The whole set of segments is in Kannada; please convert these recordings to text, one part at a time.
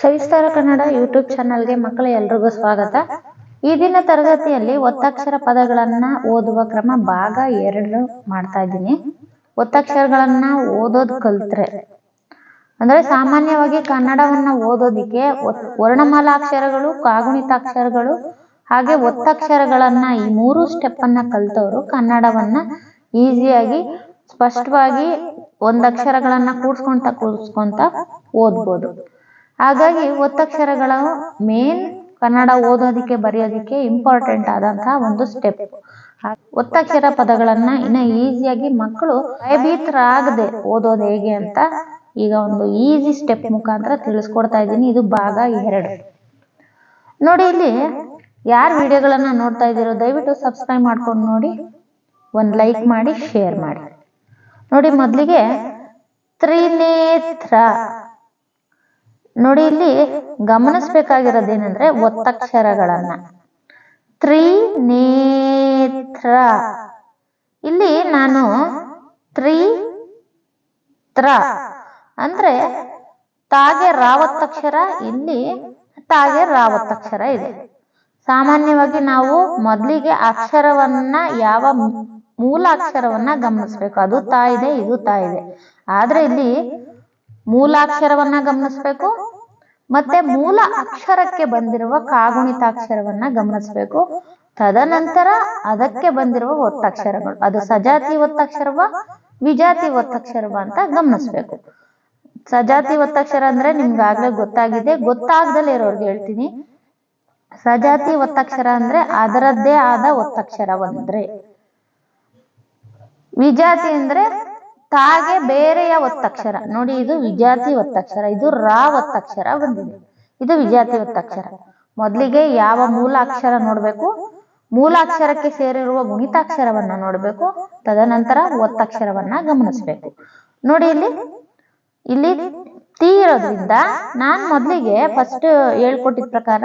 ಸವಿಸ್ತಾರ ಕನ್ನಡ ಯೂಟ್ಯೂಬ್ ಚಾನಲ್ಗೆ ಮಕ್ಕಳ ಎಲ್ರಿಗೂ ಸ್ವಾಗತ. ಈ ದಿನ ತರಗತಿಯಲ್ಲಿ ಒತ್ತಕ್ಷರ ಪದಗಳನ್ನ ಓದುವ ಕ್ರಮ ಭಾಗ ಎರಡು ಮಾಡ್ತಾ ಇದ್ದೀನಿ. ಒತ್ತಕ್ಷರಗಳನ್ನ ಓದೋದು ಕಲ್ತ್ರೆ. ಅಂದ್ರೆ ಸಾಮಾನ್ಯವಾಗಿ ಕನ್ನಡವನ್ನ ಓದೋದಿಕ್ಕೆ ವರ್ಣಮಾಲಾಕ್ಷರಗಳು, ಕಾಗುಣಿತಾಕ್ಷರಗಳು, ಹಾಗೆ ಒತ್ತಕ್ಷರಗಳನ್ನ ಈ ಮೂರು ಸ್ಟೆಪ್ ಅನ್ನ ಕಲ್ತವರು ಕನ್ನಡವನ್ನ ಈಸಿಯಾಗಿ, ಸ್ಪಷ್ಟವಾಗಿ ಒಂದಕ್ಷರಗಳನ್ನ ಕೂಡ್ಸ್ಕೊಂತ ಕೂಡ್ಸ್ಕೊಂತ ಓದ್ಬೋದು. ಹಾಗಾಗಿ ಒತ್ತಕ್ಷರಗಳು ಮೇನ್ ಕನ್ನಡ ಓದೋದಕ್ಕೆ ಬರೆಯೋದಕ್ಕೆ ಇಂಪಾರ್ಟೆಂಟ್ ಆದಂತಹ ಒಂದು ಸ್ಟೆಪ್ ಒತ್ತಕ್ಷರ ಪದಗಳನ್ನ ಇನ್ನ ಈಸಿಯಾಗಿ ಮಕ್ಕಳು ಭಯಭೀತರಾಗದೆ ಓದೋದು ಹೇಗೆ ಅಂತ ಈಗ ಒಂದು ಈಸಿ ಸ್ಟೆಪ್ ಮುಖಾಂತರ ತಿಳಿಸ್ಕೊಡ್ತಾ ಇದ್ದೀನಿ. ಇದು ಭಾಗ ಎರಡು. ನೋಡಿ ಇಲ್ಲಿ ಯಾರು ವಿಡಿಯೋಗಳನ್ನ ನೋಡ್ತಾ ಇದ್ದೀರೋ ದಯವಿಟ್ಟು ಸಬ್ಸ್ಕ್ರೈಬ್ ಮಾಡ್ಕೊಂಡು ನೋಡಿ, ಒಂದು ಲೈಕ್ ಮಾಡಿ ಶೇರ್ ಮಾಡಿ. ನೋಡಿ ಮೊದಲಿಗೆ ತ್ರಿನೇತ್ರ ನೋಡಿ ಇಲ್ಲಿ ಗಮನಿಸ್ಬೇಕಾಗಿರೋದೇನೆಂದ್ರೆ ಒತ್ತಕ್ಷರಗಳನ್ನ. ತ್ರಿನೇತ್ರ. ಇಲ್ಲಿ ನಾನು ತ್ರಿ ತ್ರ ಅಂದ್ರೆ ತಾಗೆ ರಾವತ್ತಕ್ಷರ, ಇಲ್ಲಿ ತಾಗೆ ರಾವತ್ತಕ್ಷರ ಇದೆ. ಸಾಮಾನ್ಯವಾಗಿ ನಾವು ಮೊದಲಿಗೆ ಅಕ್ಷರವನ್ನ, ಯಾವ ಮೂಲ ಅಕ್ಷರವನ್ನ ಗಮನಿಸ್ಬೇಕು. ಅದು ತಾ ಇದೆ, ಇದು ತಾ ಇದೆ. ಆದ್ರೆ ಇಲ್ಲಿ ಮೂಲಾಕ್ಷರವನ್ನ ಗಮನಿಸ್ಬೇಕು. ಮತ್ತೆ ಮೂಲ ಅಕ್ಷರಕ್ಕೆ ಬಂದಿರುವ ಕಾಗುಣಿತಾಕ್ಷರವನ್ನ ಗಮನಿಸ್ಬೇಕು. ತದನಂತರ ಅದಕ್ಕೆ ಬಂದಿರುವ ಒತ್ತಕ್ಷರಗಳು. ಅದು ಸಜಾತಿ ಒತ್ತಕ್ಷರವ, ವಿಜಾತಿ ಒತ್ತಕ್ಷರವ ಅಂತ ಗಮನಿಸ್ಬೇಕು. ಸಜಾತಿ ಒತ್ತಕ್ಷರ ಅಂದ್ರೆ ನಿಮ್ಗಾಗ್ಲೇ ಗೊತ್ತಾಗಿದೆ. ಗೊತ್ತಾಗ್ದಲೇ ಇರೋರ್ಗೆ ಹೇಳ್ತೀನಿ. ಸಜಾತಿ ಒತ್ತಕ್ಷರ ಅಂದ್ರೆ ಅದರದ್ದೇ ಆದ ಒತ್ತಕ್ಷರ ಒಂದ್ರೆ ವಿಜಾತಿ ಅಂದ್ರೆ ತಾಗೆ ಬೇರೆಯ ಒತ್ತಕ್ಷರ. ನೋಡಿ, ಇದು ವಿಜಾತಿ ಒತ್ತಕ್ಷರ. ಇದು ರಾ ಒತ್ತಕ್ಷರ ಬಂದಿದೆ. ಇದು ವಿಜಾತಿ ಒತ್ತಕ್ಷರ. ಮೊದಲಿಗೆ ಯಾವ ಮೂಲಾಕ್ಷರ ನೋಡ್ಬೇಕು? ಮೂಲಾಕ್ಷರಕ್ಕೆ ಸೇರಿರುವ ಗುಣಿತಾಕ್ಷರವನ್ನ ನೋಡ್ಬೇಕು. ತದನಂತರ ಒತ್ತಕ್ಷರವನ್ನ ಗಮನಿಸ್ಬೇಕು. ನೋಡಿ, ಇಲ್ಲಿ ಇಲ್ಲಿ ತಿ ಇರೋದ್ರಿಂದ ನಾನ್ ಮೊದಲಿಗೆ ಫಸ್ಟ್ ಹೇಳ್ಕೊಟ್ಟಿದ ಪ್ರಕಾರ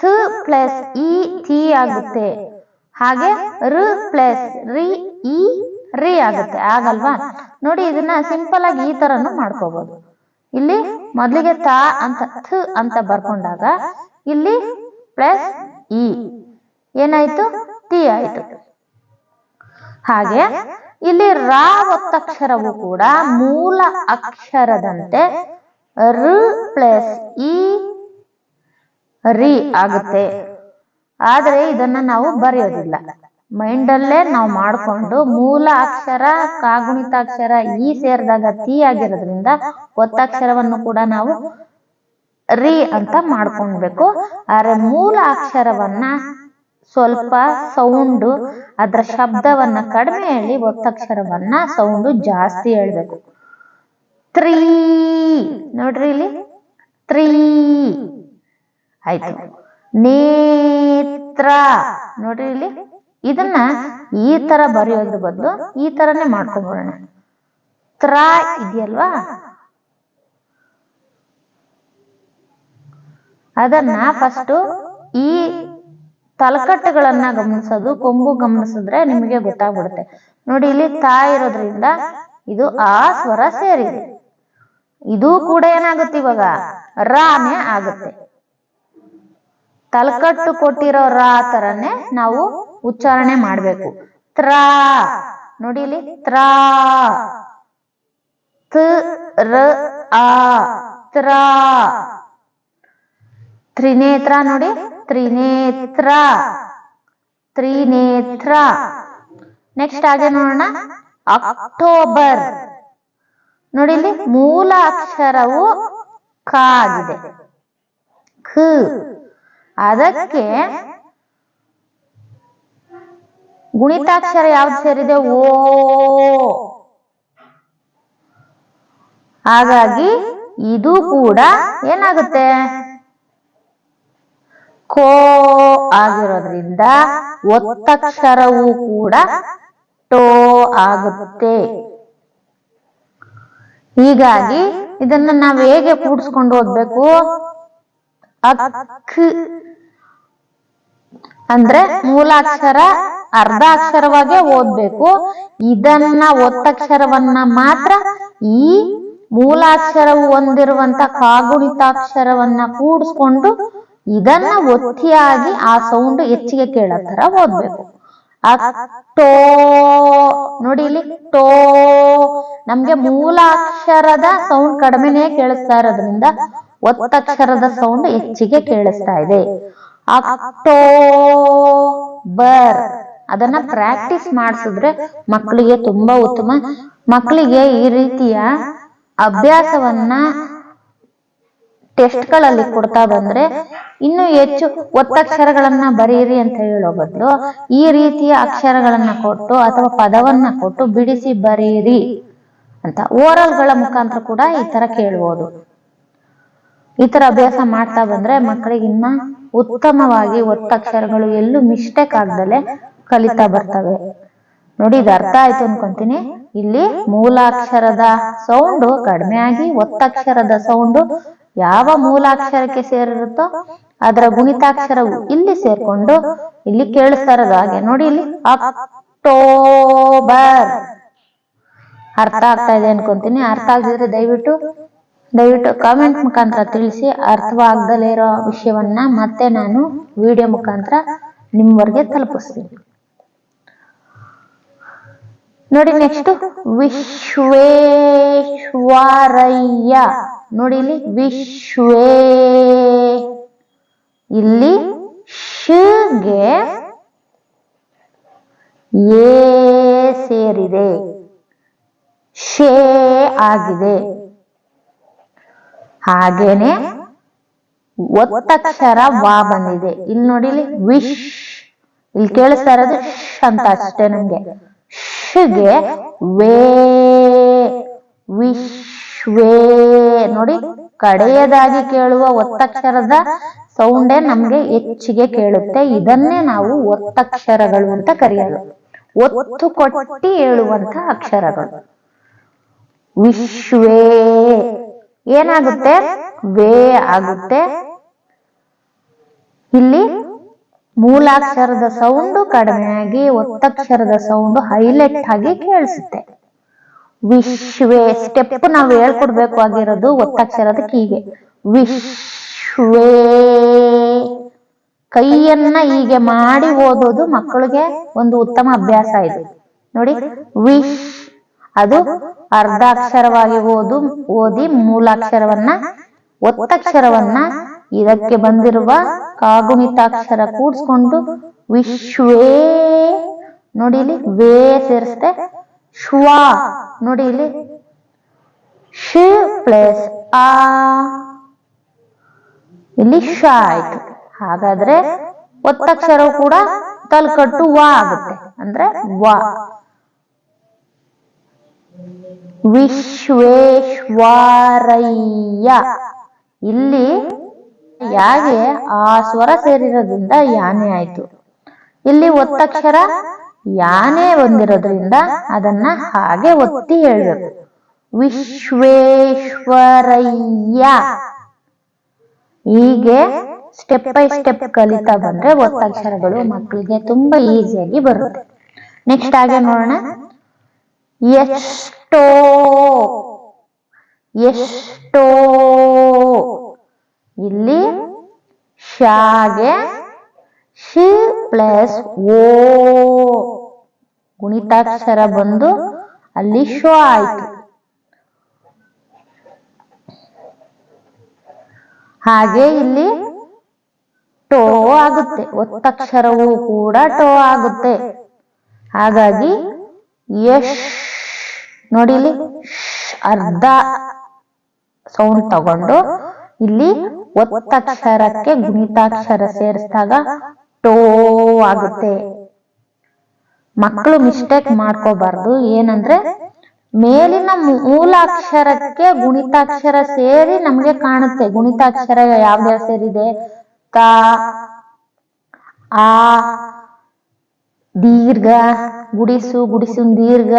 ಥ ಪ್ಲಸ್ ಇ ತಿ ಆಗುತ್ತೆ. ಹಾಗೆ ರ ಪ್ಲಸ್ ರಿ ಇ ರಿ ಆಗುತ್ತೆ. ಆಗಲ್ವಾ? ನೋಡಿ ಇದನ್ನ ಸಿಂಪಲ್ ಆಗಿ ಈ ತರನು ಮಾಡ್ಕೋಬಹುದು ಇಲ್ಲಿ ಮೊದಲಿಗೆ ತಾ ಅಂತ ಥ ಅಂತ ಬರ್ಕೊಂಡಾಗ ಇಲ್ಲಿ ಪ್ಲಸ್ ಇ ಏನಾಯ್ತು? ತಿ ಆಯ್ತು. ಹಾಗೆ ಇಲ್ಲಿ ರಾ ಒತ್ತಕ್ಷರವು ಕೂಡ ಮೂಲ ಅಕ್ಷರದಂತೆ ರ ಪ್ಲಸ್ ಇ ರಿ ಆಗುತ್ತೆ. ಆದರೆ ಇದನ್ನ ನಾವು ಬರೆಯೋದಿಲ್ಲ. ಮೈಂಡಲ್ಲೇ ನಾವು ಮಾಡಿಕೊಂಡು ಮೂಲ ಅಕ್ಷರ, ಕಾಗುಣಿತಾಕ್ಷರ ಈ ಸೇರಿದಾಗ ತಿ ಆಗಿರೋದ್ರಿಂದ ಒತ್ತಕ್ಷರವನ್ನು ಕೂಡ ನಾವು ರಿ ಅಂತ ಮಾಡ್ಕೊಳ್ಬೇಕು ಆದ್ರೆ ಮೂಲ ಅಕ್ಷರವನ್ನ ಸ್ವಲ್ಪ ಸೌಂಡು, ಅದರ ಶಬ್ದವನ್ನ ಕಡಿಮೆ ಹೇಳಿ ಒತ್ತಕ್ಷರವನ್ನ ಸೌಂಡು ಜಾಸ್ತಿ ಹೇಳ್ಬೇಕು. ತ್ರೀ, ನೋಡ್ರಿ ಇಲ್ಲಿ. ತ್ರೀ. ಆಯ್ತು. ನೇತ್ರ. ನೋಡ್ರಿ ಇಲ್ಲಿ. ಇದನ್ನ ಈ ತರ ಬರೆಯೋದ್ರ ಬದಲು ಈ ತರನೇ ಮಾಡ್ಕೊಂಡ್ಬಿಡೋಣ ತ್ರ ಇದೆಯಲ್ವಾ? ಅದನ್ನ ಫಸ್ಟ್ ಈ ತಲಕಟ್ಟುಗಳನ್ನ ಗಮನಿಸೋದು ಕೊಂಬು ಗಮನಿಸಿದ್ರೆ ನಿಮಗೆ ಗೊತ್ತಾಗ್ಬಿಡುತ್ತೆ. ನೋಡಿ ಇಲ್ಲಿ ತಾ ಇರೋದ್ರಿಂದ ಇದು ಆ ಸ್ವರ ಸೇರಿದೆ ಇದು ಕೂಡ ಏನಾಗುತ್ತೆ ಇವಾಗ? ರಾನೇ ಆಗುತ್ತೆ. ತಲಕಟ್ಟು ಕೊಟ್ಟಿರೋ ರಾ ತರನೇ ನಾವು ಉಚ್ಚಾರಣೆ ಮಾಡ್ಬೇಕು. ತ್ರಾ. ನೋಡಿ ಇಲ್ಲಿ ತ್ರಾ. ತ್, ರ, ಆ. ತ್ರಾ. ತ್ರಿನೇತ್ರ ನೋಡಿ? ತ್ರಿನೇತ್ರ. ತ್ರಿನೇತ್ರ. ನೆಕ್ಸ್ಟ್ ಹಾಗೆ ನೋಡೋಣ. ಅಕ್ಟೋಬರ್ ನೋಡಿ ಇಲ್ಲಿ ಮೂಲ ಅಕ್ಷರವು ಕ ಆಗಿದೆ. ಅದಕ್ಕೆ ಗುಣಿತಾಕ್ಷರ ಯಾವ್ದು ಸೇರಿದೆ? ಓ. ಹಾಗಾಗಿ ಇದು ಕೂಡ ಏನಾಗುತ್ತೆ? ಕೋ ಆಗಿರೋದ್ರಿಂದ ಒತ್ತಕ್ಷರವೂ ಕೂಡ ಟೋ ಆಗುತ್ತೆ. ಹೀಗಾಗಿ ಇದನ್ನ ನಾವು ಹೇಗೆ ಕೂಡಿಸ್ಕೊಂಡು ಓದ್ಬೇಕು? ಅಕ್ ಅಂದ್ರೆ ಮೂಲಾಕ್ಷರ ಅರ್ಧ ಅಕ್ಷರವಾಗೇ ಓದ್ಬೇಕು. ಇದನ್ನ ಒತ್ತಕ್ಷರವನ್ನ ಮಾತ್ರ ಈ ಮೂಲಾಕ್ಷರವು ಹೊಂದಿರುವಂತ ಕಾಗುಣಿತಾಕ್ಷರವನ್ನ ಕೂಡಿಸ್ಕೊಂಡು ಇದನ್ನ ಒತ್ತಿಯಾಗಿ ಆ ಸೌಂಡ್ ಹೆಚ್ಚಿಗೆ ಕೇಳೋ ತರ ಓದ್ಬೇಕು. ಅಕ್ಟೋ ನೋಡಿ ಇಲ್ಲಿ ಟೋ ನಮ್ಗೆ ಮೂಲಾಕ್ಷರದ ಸೌಂಡ್ ಕಡಿಮೆನೇ ಕೇಳಿಸ್ತಾ ಇರೋದ್ರಿಂದ ಒತ್ತಕ್ಷರದ ಸೌಂಡ್ ಹೆಚ್ಚಿಗೆ ಕೇಳಿಸ್ತಾ ಇದೆ. ಅಕ್ಟೋಬರ್. ಅದನ್ನ ಪ್ರಾಕ್ಟೀಸ್ ಮಾಡಿಸಿದ್ರೆ ಮಕ್ಕಳಿಗೆ ತುಂಬಾ ಉತ್ತಮ. ಮಕ್ಕಳಿಗೆ ಈ ರೀತಿಯ ಅಭ್ಯಾಸವನ್ನ ಟೆಸ್ಟ್ಗಳಲ್ಲಿ ಕೊಡ್ತಾ ಬಂದ್ರೆ ಇನ್ನು ಹೆಚ್ಚು ಒತ್ತಕ್ಷರಗಳನ್ನ ಬರೀರಿ ಅಂತ ಹೇಳೋ ಬದಲು ಈ ರೀತಿಯ ಅಕ್ಷರಗಳನ್ನ ಕೊಟ್ಟು ಅಥವಾ ಪದವನ್ನ ಕೊಟ್ಟು ಬಿಡಿಸಿ ಬರೀರಿ ಅಂತ ಓರಲ್ಗಳ ಮುಖಾಂತರ ಕೂಡ ಈ ತರ ಕೇಳ್ಬೋದು. ಈ ತರ ಅಭ್ಯಾಸ ಮಾಡ್ತಾ ಬಂದ್ರೆ ಮಕ್ಕಳಿಗೆ ಇನ್ನ ಉತ್ತಮವಾಗಿ ಒತ್ತಕ್ಷರಗಳು ಎಲ್ಲೂ ಮಿಸ್ಟೇಕ್ ಆಗ್ದಲೆ ಕಲಿತಾ ಬರ್ತವೆ. ನೋಡಿ ಇದು ಅರ್ಥ ಆಯ್ತು ಅನ್ಕೊಂತೀನಿ. ಇಲ್ಲಿ ಮೂಲಾಕ್ಷರದ ಸೌಂಡು ಕಡಿಮೆ ಆಗಿ ಒತ್ತಕ್ಷರದ ಸೌಂಡು ಯಾವ ಮೂಲಾಕ್ಷರಕ್ಕೆ ಸೇರಿರುತ್ತೋ ಅದರ ಗುಣಿತಾಕ್ಷರವು ಇಲ್ಲಿ ಸೇರ್ಕೊಂಡು ಇಲ್ಲಿ ಕೇಳಿಸ್ತಾ ಇರೋದು ಹಾಗೆ. ನೋಡಿ ಇಲ್ಲಿ ಅಕ್ಟೋಬರ್. ಅರ್ಥ ಆಗ್ತಾ ಇದೆ ಅನ್ಕೊಂತೀನಿ. ಅರ್ಥ ಆಗದಿದ್ರೆ ದಯವಿಟ್ಟು ದಯವಿಟ್ಟು ಕಾಮೆಂಟ್ ಮುಖಾಂತರ ತಿಳಿಸಿ ಅರ್ಥವಾಗದಲ್ಲೇ ಇರೋ ವಿಷಯವನ್ನ ಮತ್ತೆ ನಾನು ವಿಡಿಯೋ ಮುಖಾಂತರ ನಿಮ್ಮವರೆಗೆ ತಲುಪಿಸ್ತೀನಿ. ನೋಡಿ ನೆಕ್ಸ್ಟ್ ವಿಶ್ವೇಶ್ವರಯ್ಯ. ನೋಡಿ ಇಲ್ಲಿ, ವಿಶ್ವೇ. ಇಲ್ಲಿ ಶಿಗೆ ಏ ಸೇರಿದೆ. ಶೇ ಆಗಿದೆ. ಹಾಗೇನೆ ಒತ್ತಕ್ಷರ ವಾ ಬಂದಿದೆ. ಇಲ್ಲಿ ನೋಡಿ ಇಲ್ಲಿ ವಿಶ್ ಇಲ್ಲಿ ಕೇಳಿಸ್ತಾ ಇರೋದು ಶ್ ಅಂತ ಅಷ್ಟೇ ನಮ್ಗೆ. ಶ್ಗೆ ವೇ ವಿಶ್ವೇ ನೋಡಿ ಕಡೆಯದಾಗಿ ಕೇಳುವ ಒತ್ತಕ್ಷರದ ಸೌಂಡೇ ನಮ್ಗೆ ಹೆಚ್ಚಿಗೆ ಕೇಳುತ್ತೆ. ಇದನ್ನೇ ನಾವು ಒತ್ತಕ್ಷರಗಳು ಅಂತ ಕರೆಯೋದು. ಒತ್ತು ಕೊಟ್ಟಿ ಹೇಳುವಂತ ಅಕ್ಷರಗಳು. ವಿಶ್ವೇ ಏನಾಗುತ್ತೆ? ವೇ ಆಗುತ್ತೆ. ಇಲ್ಲಿ ಮೂಲಾಕ್ಷರದ ಸೌಂಡು ಕಡಿಮೆಯಾಗಿ ಒತ್ತಕ್ಷರದ ಸೌಂಡು ಹೈಲೈಟ್ ಆಗಿ ಕೇಳಿಸುತ್ತೆ. ವಿಶ್ವೇ ಸ್ಟೆಪ್ ನಾವು ಹೇಳ್ಕೊಡ್ಬೇಕು ಆಗಿರೋದು ಒತ್ತಕ್ಷರದ ಕೀಗೆ. ವಿಶ್ವೇ. ಕೈಯನ್ನ ಹೀಗೆ ಮಾಡಿ ಓದೋದು ಮಕ್ಕಳಿಗೆ ಒಂದು ಉತ್ತಮ ಅಭ್ಯಾಸ ಇದೆ. ನೋಡಿ ವಿಶ್ ಅದು ಅರ್ಧಾಕ್ಷರವಾಗಿ ಓದು, ಓದಿ ಮೂಲಾಕ್ಷರವನ್ನ, ಒತ್ತಕ್ಷರವನ್ನ ಇದಕ್ಕೆ ಬಂದಿರುವ ಕಾಗುಣಿತಾಕ್ಷರ ಕೂಡಿಸ್ಕೊಂಡು ವಿಶ್ವೇ ನೋಡಿ ಇಲ್ಲಿ ವೇ ಸೇರಿಸ್ತೆ ಶ್ವ ನೋಡಿ ಇಲ್ಲಿ ಶ್ ಪ್ಲಸ್ ಆ. ಇಲ್ಲಿ ಶ ಆಯ್ತು. ಹಾಗಾದ್ರೆ ಒತ್ತಕ್ಷರವು ಕೂಡ ತಲ್ಕಟ್ಟು ವಾ ಆಗುತ್ತೆ. ಅಂದ್ರೆ ವ. ವಿಶ್ವೇಶ್ವರಯ್ಯ. ಇಲ್ಲಿ ಯಾಗೆ ಆ ಸ್ವರ ಸೇರಿರೋದ್ರಿಂದ ಯಾನೆ ಆಯ್ತು. ಇಲ್ಲಿ ಒತ್ತಕ್ಷರ ಯಾನೆ ಹೊಂದಿರೋದ್ರಿಂದ ಅದನ್ನ ಹಾಗೆ ಒತ್ತಿ ಹೇಳಬೇಕು. ವಿಶ್ವೇಶ್ವರಯ್ಯ. ಹೀಗೆ ಸ್ಟೆಪ್ ಬೈ ಸ್ಟೆಪ್ ಕಲಿತಾ ಬಂದ್ರೆ ಒತ್ತಕ್ಷರಗಳು ಮಕ್ಕಳಿಗೆ ತುಂಬಾ ಈಸಿಯಾಗಿ ಬರುತ್ತೆ. ನೆಕ್ಸ್ಟ್ ಹಾಗೆ ನೋಡೋಣ. ಎಷ್ಟೋ. ಎಷ್ಟೋ. ಇಲ್ಲಿ ಶಾಗೆ ಶಿ ಪ್ಲಸ್ ಓ. ಗುಣಿತಾಕ್ಷರ ಬಂದು ಅಲ್ಲಿ ಶೋ ಆಯ್ತು. ಹಾಗೆ ಇಲ್ಲಿ ಟೋ ಆಗುತ್ತೆ. ಒತ್ತಕ್ಷರವೂ ಕೂಡ ಟೋ ಆಗುತ್ತೆ. ಹಾಗಾಗಿ ಯಶ್ ನೋಡಿ ಇಲ್ಲಿ. ಅರ್ಧ ಸೌಂಡ್ ತಗೊಂಡು ಇಲ್ಲಿ ಒತ್ತಕ್ಷರಕ್ಕೆ ಗುಣಿತಾಕ್ಷರ ಸೇರಿಸಿದಾಗ ಟೋ ಆಗುತ್ತೆ. ಮಕ್ಕಳು ಮಿಸ್ಟೇಕ್ ಮಾಡ್ಕೋಬಾರ್ದು. ಏನಂದ್ರೆ ಮೇಲಿನ ಮೂಲಾಕ್ಷರಕ್ಕೆ ಗುಣಿತಾಕ್ಷರ ಸೇರಿ ನಮ್ಗೆ ಕಾಣುತ್ತೆ. ಗುಣಿತಾಕ್ಷರ ಯಾವ್ದು ಸೇರಿದೆ? ಕ ಆ ದೀರ್ಘ ಗುಡಿಸು ಗುಡಿಸು ದೀರ್ಘ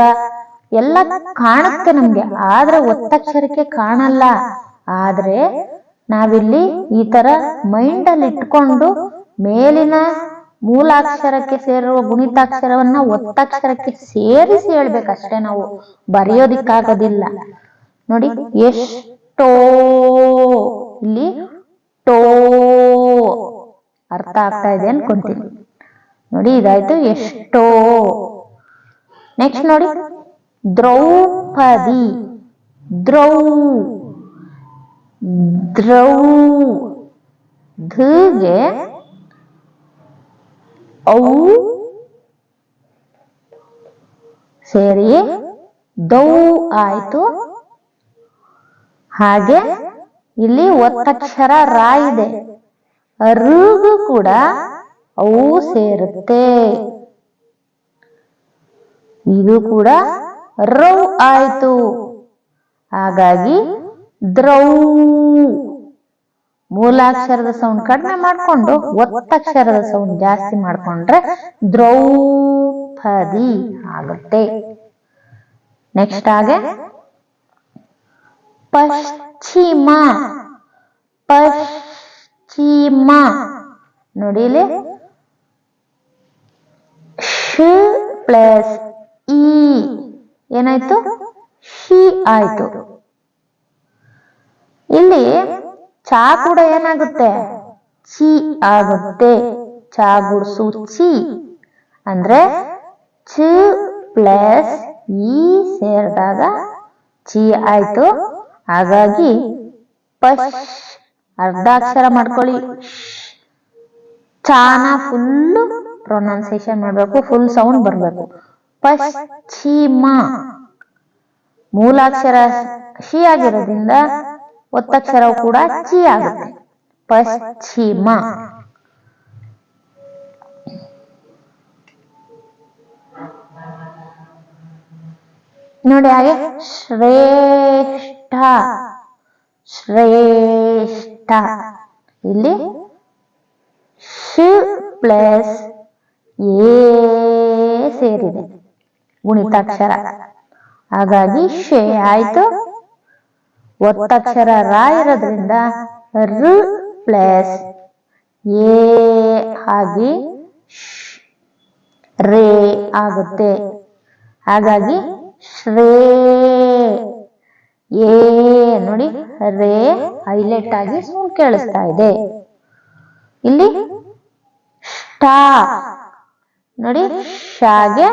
ಎಲ್ಲ ಕಾಣುತ್ತೆ ನಮ್ಗೆ. ಆದ್ರೆ ಒತ್ತಕ್ಷರಕ್ಕೆ ಕಾಣಲ್ಲ. ಆದ್ರೆ ನಾವಿಲ್ಲಿ ಈ ತರ ಮೈಂಡ್ ಅಲ್ಲಿ ಇಟ್ಕೊಂಡು ಮೇಲಿನ ಮೂಲಾಕ್ಷರಕ್ಕೆ ಸೇರುವ ಗುಣಿತಾಕ್ಷರವನ್ನ ಒತ್ತಕ್ಷರಕ್ಕೆ ಸೇರಿಸಿ ಹೇಳ್ಬೇಕಷ್ಟೇ ನಾವು. ಬರೆಯೋದಿಕ್ಕಾಗೋದಿಲ್ಲ. ನೋಡಿ, ಎಷ್ಟೋ ಇಲ್ಲಿ ಟೋ ಅರ್ಥ ಆಗ್ತಾ ಇದೆ ಅನ್ಕೊಂತೀನಿ. ನೋಡಿ, ಇದಾಯ್ತು. ಎಷ್ಟೋ. ನೆಕ್ಸ್ಟ್ ನೋಡಿ. ದ್ರೌಪದಿ. ದ್ರೌ. ದ್ರೌ. ಧಗೆ. ಔ. ಸೇರಿ ದೌ ಆಯ್ತು. ಹಾಗೆ ಇಲ್ಲಿ ಒತ್ತಕ್ಷರ ರಾ ಇದೆ. ಋಗೂ ಕೂಡ ಅವು ಸೇರುತ್ತೆ. ಇದು ಕೂಡ ರೌ ಆಯಿತು. ಹಾಗಾಗಿ ದ್ರೌ. ಮೂಲಾಕ್ಷರದ ಸೌಂಡ್ ಕಡಿಮೆ ಮಾಡ್ಕೊಂಡು ಒತ್ತಕ್ಷರದ ಸೌಂಡ್ ಜಾಸ್ತಿ ಮಾಡ್ಕೊಂಡ್ರೆ ದ್ರೌಪದಿ ಆಗುತ್ತೆ. ನೆಕ್ಸ್ಟ್ ಹಾಗೆ. ಪಶ್ಚಿಮ. ಪಶ್ಚಿಮ. ನೋಡಿಲಿ ಶ್ ಪ್ಲಸ್ ಏನಾಯ್ತು? ಶಿ ಆಯ್ತು. ಇಲ್ಲಿ ಚಾ ಕೂಡ ಏನಾಗುತ್ತೆ? ಚಿ ಆಗುತ್ತೆ. ಚಾ ಗುಡ್ಸು ಚಿ. ಅಂದ್ರೆ ಚ ಪ್ಲಸ್ ಇ ಸೇರಿದಾಗ ಚಿ ಆಯ್ತು. ಹಾಗಾಗಿ ಪಶ್. ಅರ್ಧಾಕ್ಷರ ಮಾಡ್ಕೊಳ್ಳಿ. ಚಾನ ಫುಲ್ ಪ್ರೊನೌನ್ಸಿಯೇಷನ್ ಮಾಡಬೇಕು. ಫುಲ್ ಸೌಂಡ್ ಬರಬೇಕು. ಪಶ್ಚಿಮ ಮೂಲಾಕ್ಷರ ಶಿ ಆಗಿರೋದ್ರಿಂದ ಒತ್ತಕ್ಷರವು ಕೂಡ ಚಿ ಆಗುತ್ತೆ. ಪಶ್ಚಿಮ ನೋಡಿ ಹಾಗೆ ಶ್ರೇಷ್ಠ. ಶ್ರೇಷ್ಠ. ಇಲ್ಲಿ ಶ್ ಪ್ಲಸ್ ಏ ಸೇರಿದೆ. ಗುಣಿತಾಕ್ಷರ ಹಾಗಾಗಿ ಶೇ ಆಯ್ತು. ಒತ್ತಕ್ಷರ ರ ಇರೋದ್ರಿಂದ ರು ಪ್ಲಸ್ ಎ ಆಗಿ ಶ್ ರೇ ಆಗುತ್ತೆ. ಹಾಗಾಗಿ ಶ್ರೇ ಏ ನೋಡಿ ರೇ ಹೈಲೈಟ್ ಆಗಿ ಸೌಂಡ್ ಕೇಳಿಸ್ತಾ ಇದೆ. ಇಲ್ಲಿ ಸ್ಟಾ ನೋಡಿ ಶಾಗೆ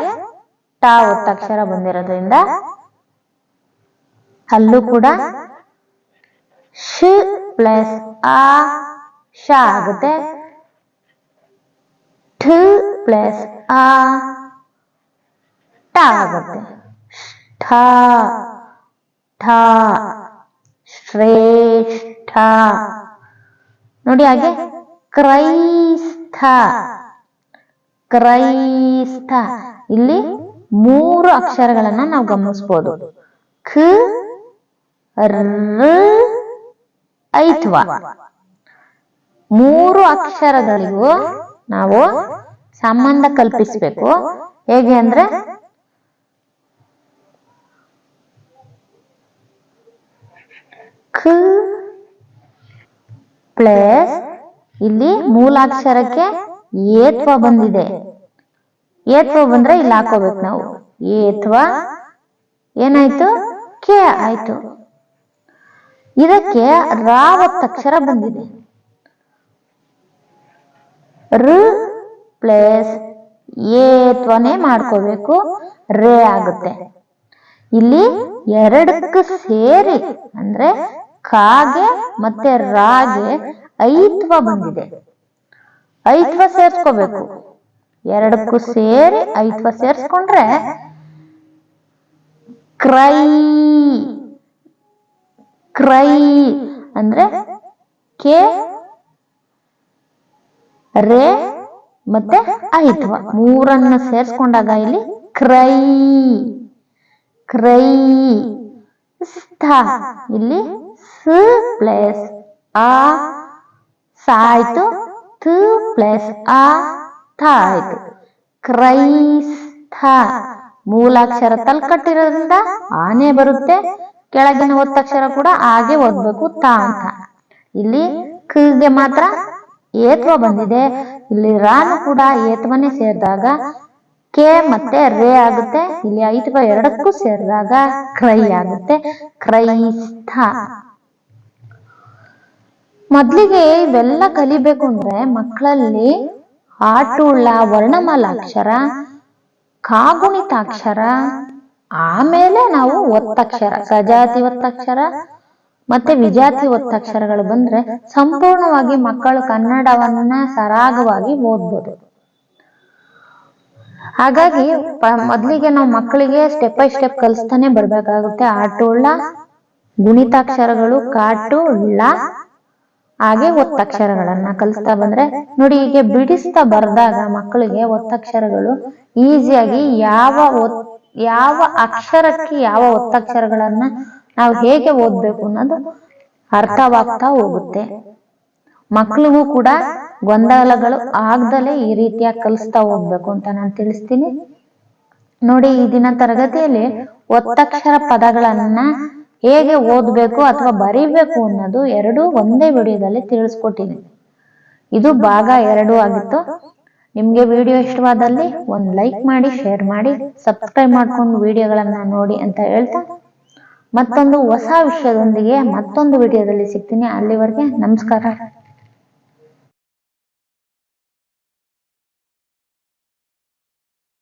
ಟಾ ಒತ್ತಕ್ಷರ ಬಂದಿರೋದ್ರಿಂದ ಅಲ್ಲೂ ಕೂಡ ಶ್ ಪ್ಲಸ್ ಆ ಶ ಆಗುತ್ತೆ. ಠ ಪ್ಲಸ್ ಆ ಟ ಆಗುತ್ತೆ. ಠ ಠ, ಶ್ರೇಷ್ಠ. ನೋಡಿ ಹಾಗೆ ಕ್ರೈಸ್ತ ಕ್ರೈಸ್ತ ಇಲ್ಲಿ ಮೂರು ಅಕ್ಷರಗಳನ್ನ ನಾವು ಗಮನಿಸಬಹುದು ಖ ಐತ್ವ. ಮೂರು ಅಕ್ಷರಗಳಿಗೂ ನಾವು ಸಂಬಂಧ ಕಲ್ಪಿಸಬೇಕು. ಹೇಗೆ ಅಂದ್ರೆ ಖ ಪ್ಲಸ್ ಇಲ್ಲಿ ಮೂಲಾಕ್ಷರಕ್ಕೆ ಏತ್ವ ಬಂದಿದೆ. ಏತ್ವ ಬಂದ್ರೆ ಇಲ್ಲಿ ಹಾಕೋಬೇಕು ನಾವು. ಏತ್ವ ಏನಾಯ್ತು? ಕೆ ಆಯ್ತು. ಇದಕ್ಕೆ ರಾವತ್ ಅಕ್ಷರ ಬಂದಿದೆ. ಋ ಪ್ಲಸ್ ಏತ್ವನೇ ಮಾಡ್ಕೋಬೇಕು. ರೇ ಆಗುತ್ತೆ. ಇಲ್ಲಿ ಎರಡಕ್ಕೂ ಸೇರಿ ಅಂದ್ರೆ ಕಾಗೆ ಮತ್ತೆ ರಾಗೆ ಐತ್ವ ಬಂದಿದೆ. ಐತ್ವ ಸೇರ್ಸ್ಕೋಬೇಕು. ಎರಡಕ್ಕೂ ಸೇರಿ ಐತ್ವ ಸೇರಿಸ್ಕೊಂಡ್ರೆ ಕ್ರೈ. ಕ್ರೈ ಅಂದ್ರೆ ಕೆ, ರೇ ಮತ್ತೆ ಐತ್ವ. ಮೂರನ್ನ ಸೇರಿಸ್ಕೊಂಡಾಗ ಇಲ್ಲಿ ಕ್ರೈ. ಕ್ರೈ. ಸ್ಥ ಇಲ್ಲಿ ಸ ಪ್ಲಸ್ ಆ. ಸಾಯ್ತು ಥ ಪ್ಲಸ್ ಆ. ಥ ಆಯ್ತು ಕ್ರೈಸ್ಥ ಮೂಲಾಕ್ಷರ ತಲ್ಕಟ್ಟಿರೋದ್ರಿಂದ ಆನೆ ಬರುತ್ತೆ, ಕೆಳಗಿನ ಒತ್ತಕ್ಷರ ಕೂಡ ಹಾಗೆ ಓದ್ಬೇಕು ತ ಅಂತ. ಇಲ್ಲಿ ಖಗೆ ಮಾತ್ರ ಏತ್ವ ಬಂದಿದೆ. ಇಲ್ಲಿ ರಾನು ಕೂಡ ಏತ್ವನೇ ಸೇರಿದಾಗ ಕೆ ಮತ್ತೆ ರೇ ಆಗುತ್ತೆ, ಇಲ್ಲಿ ಐದು ಎರಡಕ್ಕೂ ಸೇರಿದಾಗ ಕ್ರೈ ಆಗುತ್ತೆ, ಕ್ರೈಸ್ತ. ಮೊದ್ಲಿಗೆ ಇವೆಲ್ಲ ಕಲಿಬೇಕು ಅಂದ್ರೆ ಮಕ್ಕಳಲ್ಲಿ ಆಟುಳ್ಳ ವರ್ಣಮಾಲಾಕ್ಷರ ಕಾಗುಣಿತಾಕ್ಷರ ಆಮೇಲೆ ನಾವು ಒತ್ತಕ್ಷರ ಸಜಾತಿ ಒತ್ತಕ್ಷರ ಮತ್ತೆ ವಿಜಾತಿ ಒತ್ತಕ್ಷರಗಳು ಬಂದ್ರೆ ಸಂಪೂರ್ಣವಾಗಿ ಮಕ್ಕಳು ಕನ್ನಡವನ್ನ ಸರಾಗವಾಗಿ ಓದ್ಬೋದು. ಹಾಗಾಗಿ ಮೊದಲಿಗೆ ನಾವು ಮಕ್ಕಳಿಗೆ ಸ್ಟೆಪ್ ಬೈ ಸ್ಟೆಪ್ ಕಲಿಸ್ತಾನೆ ಬರ್ಬೇಕಾಗುತ್ತೆ. ಆಟುಳ್ಳ ಗುಣಿತಾಕ್ಷರಗಳು ಕಾಟು ಳ ಹಾಗೆ ಒತ್ತಕ್ಷರಗಳನ್ನ ಕಲಿಸ್ತಾ ಬಂದ್ರೆ ನೋಡಿ ಹೀಗೆ ಬಿಡಿಸ್ತಾ ಬರ್ದಾಗ ಮಕ್ಕಳಿಗೆ ಒತ್ತಕ್ಷರಗಳು ಈಸಿಯಾಗಿ ಯಾವ ಒತ್- ಯಾವ ಅಕ್ಷರಕ್ಕೆ ಯಾವ ಒತ್ತಕ್ಷರಗಳನ್ನ ನಾವು ಹೇಗೆ ಓದ್ಬೇಕು ಅನ್ನೋದು ಅರ್ಥವಾಗ್ತಾ ಹೋಗುತ್ತೆ. ಮಕ್ಳಿಗೂ ಕೂಡ ಗೊಂದಲಗಳು ಆಗ್ದಲೇ ಈ ರೀತಿಯಾಗಿ ಕಲಿಸ್ತಾ ಹೋಗ್ಬೇಕು ಅಂತ ನಾನು ತಿಳಿಸ್ತೀನಿ. ನೋಡಿ ಈ ದಿನ ತರಗತಿಯಲ್ಲಿ ಒತ್ತಕ್ಷರ ಪದಗಳನ್ನ ಹೇಗೆ ಓದ್ಬೇಕು ಅಥವಾ ಬರೀಬೇಕು ಅನ್ನೋದು ಎರಡೂ ಒಂದೇ ವಿಡಿಯೋದಲ್ಲಿ ತಿಳಿಸ್ಕೊಟ್ಟಿದ್ದೀನಿ. ಇದು ಭಾಗ ಎರಡು ಆಗಿತ್ತು. ನಿಮ್ಗೆ ವಿಡಿಯೋ ಇಷ್ಟವಾದಲ್ಲಿ ಒಂದು ಲೈಕ್ ಮಾಡಿ ಶೇರ್ ಮಾಡಿ ಸಬ್ಸ್ಕ್ರೈಬ್ ಮಾಡ್ಕೊಂಡು ವಿಡಿಯೋಗಳನ್ನ ನೋಡಿ ಅಂತ ಹೇಳ್ತಾ ಮತ್ತೊಂದು ಹೊಸ ವಿಷಯದೊಂದಿಗೆ ಮತ್ತೊಂದು ವಿಡಿಯೋದಲ್ಲಿ ಸಿಗ್ತೀನಿ. ಅಲ್ಲಿವರೆಗೆ ನಮಸ್ಕಾರ.